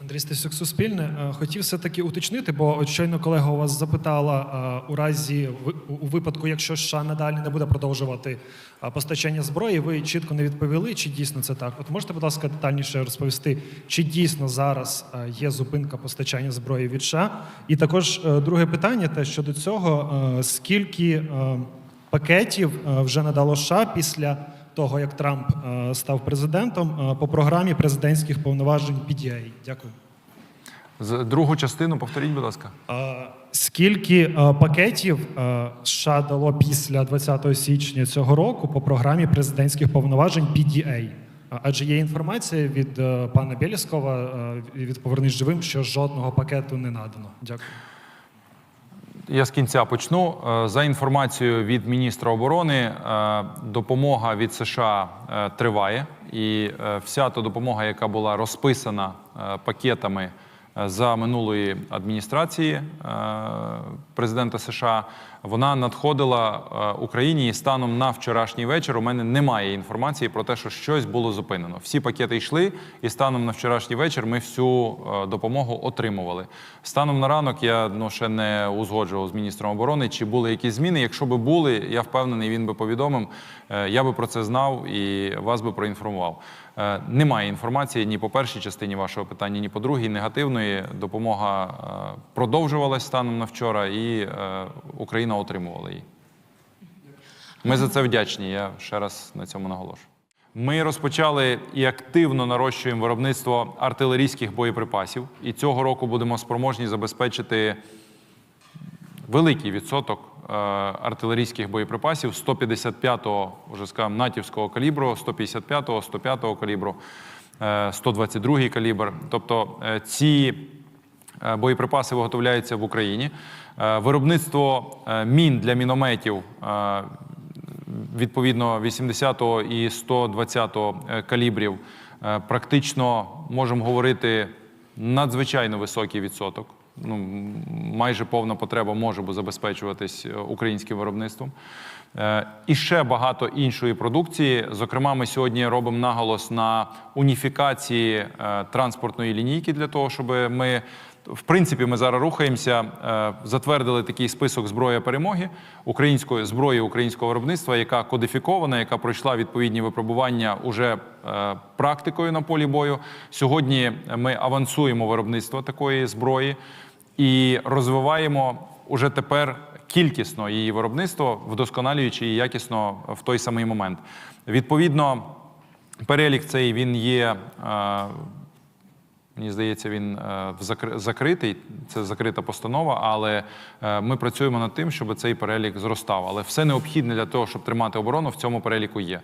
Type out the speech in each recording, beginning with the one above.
Андрій Стасюк, Суспільне. Е, Хотів все-таки уточнити, бо от щойно колега у вас запитала е, у разі у випадку, якщо США надалі не буде продовжувати е, постачання зброї, ви чітко не відповіли, чи дійсно це так. От можете, будь ласка, детальніше розповісти, чи дійсно зараз є зупинка постачання зброї від США? І також друге питання, те щодо цього, скільки пакетів вже надало США після того, як Трамп е, став президентом е, по програмі президентських повноважень PDA. Дякую. Другу частину повторіть, будь ласка. Е, Скільки пакетів США дало після 20 січня цього року по програмі президентських повноважень PDA? Адже є інформація від пана Бєліскова е, від Повернись живим, що жодного пакету не надано. Дякую. Я з кінця почну. Е, За інформацією від міністра оборони, е, допомога від США е, триває, і вся та допомога, яка була розписана пакетами за минулої адміністрації президента США, вона надходила е, Україні. І станом на вчорашній вечір у мене немає інформації про те, що щось було зупинено. Всі пакети йшли, і станом на вчорашній вечір ми всю е, допомогу отримували. Станом на ранок я ну ще не узгоджував з міністром оборони, чи були якісь зміни. Якщо би були, я впевнений, він би повідомив. Е, Я би про це знав і вас би проінформував. Немає інформації ні по першій частині вашого питання, ні по другій. Негативної допомога продовжувалась станом на вчора, і е, Україна отримувала її. Ми за це вдячні. Я ще раз на цьому наголошую. Ми розпочали і активно нарощуємо виробництво артилерійських боєприпасів. І цього року будемо спроможні забезпечити великий відсоток е, артилерійських боєприпасів 155-го, вже скажемо, натівського калібру, 155-го, 105-го калібру, е, 122-й калібр. Тобто е, ці е, боєприпаси виготовляються в Україні. Е, Виробництво е, мін для мінометів е, відповідно 80-го і 120-го е, калібрів е, практично можемо говорити надзвичайно високий відсоток. Ну, майже повна потреба може забезпечуватись е, українським виробництвом. Е, І ще багато іншої продукції. Зокрема, ми сьогодні робимо наголос на уніфікації е, транспортної лінійки для того, щоб ми в принципі, ми зараз рухаємося, е, затвердили такий список зброї перемоги української зброї українського виробництва, яка кодифікована, яка пройшла відповідні випробування уже е, практикою на полі бою. Сьогодні ми авансуємо виробництво такої зброї і розвиваємо уже тепер кількісно її виробництво, вдосконалюючи її якісно в той самий момент. Відповідно, перелік цей він є. Мені здається, він е, закритий. Це закрита постанова, але е, ми працюємо над тим, щоб цей перелік зростав. Але все необхідне для того, щоб тримати оборону, в цьому переліку є.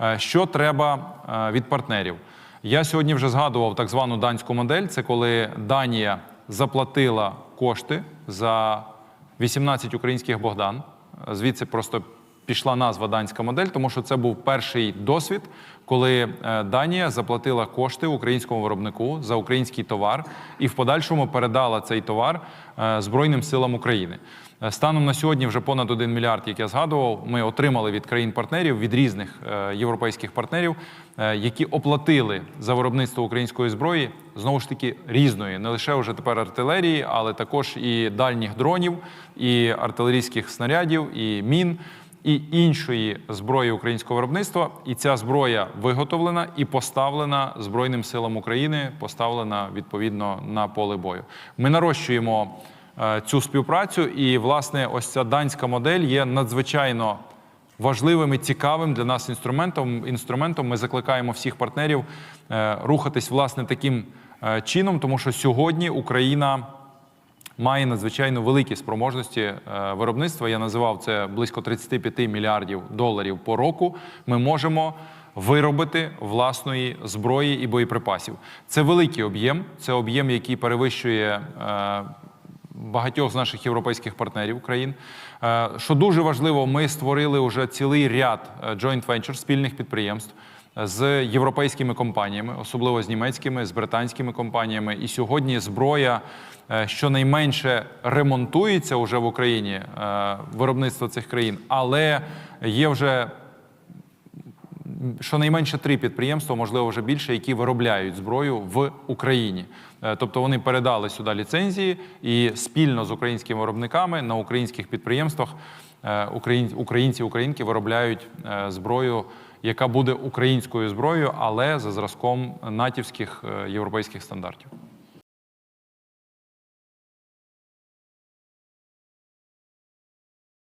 Е, Що треба від партнерів? Я сьогодні вже згадував так звану данську модель. Це коли Данія заплатила кошти за 18 українських Богдан. Звідси просто пішла назва данська модель, тому що це був перший досвід, коли е, Данія заплатила кошти українському виробнику за український товар і в подальшому передала цей товар е, Збройним силам України. Е, Станом на сьогодні вже понад 1 мільярд, як я згадував, ми отримали від країн-партнерів, від різних європейських партнерів, які оплатили за виробництво української зброї знову ж таки різної, не лише вже тепер артилерії, але також і дальніх дронів, і артилерійських снарядів, і мін. І іншої зброї українського виробництва, і ця зброя виготовлена і поставлена Збройним силам України, поставлена відповідно на поле бою. Ми нарощуємо е, цю співпрацю, і власне ось ця данська модель є надзвичайно важливим і цікавим для нас інструментом. Інструментом ми закликаємо всіх партнерів е, рухатись власне таким е, чином, тому що сьогодні Україна має надзвичайно великі спроможності е, виробництва. Я називав це близько 35 мільярдів доларів по року. Ми можемо виробити власної зброї і боєприпасів. Це великий об'єм, це об'єм, який перевищує. е, Багатьох з наших європейських партнерів країн, Е, що дуже важливо, ми створили вже цілий ряд joint venture, спільних підприємств з європейськими компаніями, особливо з німецькими, з британськими компаніями. І сьогодні зброя е, щонайменше ремонтується вже в Україні е, виробництво цих країн, але є вже щонайменше три підприємства, можливо, вже більше, які виробляють зброю в Україні. Е, Тобто вони передали сюди ліцензії і спільно з українськими виробниками на українських підприємствах е, україн- українці українки виробляють зброю, яка буде українською зброєю, але за зразком натівських е, європейських стандартів.